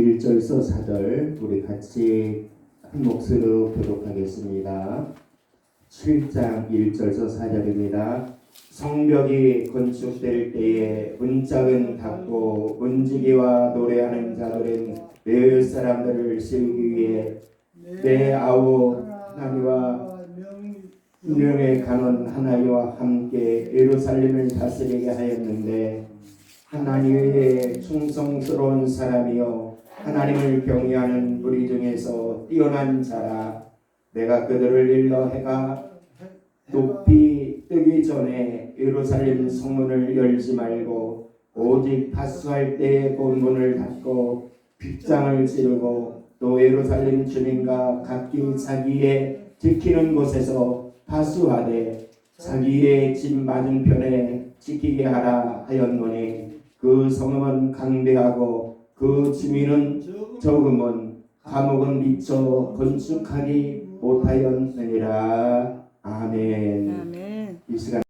1절서 4절 우리 같이 한 목소리로 교독하겠습니다. 7장 1절서 4절입니다. 성벽이 건축될 때에 문짝은 닫고 문지기와 노래하는 자들은 내 사람들을 세우기 위해 내 아우 하나님과 분명의 간원 하나님과 함께 예루살렘을 다스리게 하였는데 하나님의 충성스러운 사람이요 하나님을 경외하는 우리 중에서 뛰어난 자라. 내가 그들을 일러 해가 높이 뜨기 전에 예루살렘 성문을 열지 말고 오직 파수할 때에 본문을 닫고 빗장을 지르고 또 예루살렘 주민과 각기 자기의 지키는 곳에서 파수하되 자기의 집 맞은편에 지키게 하라 하였노니 그 성읍은 강대하고 그 주민은 적음은 감옥은 미쳐 건축하기 못하였느니라 아멘 아멘. 이 시간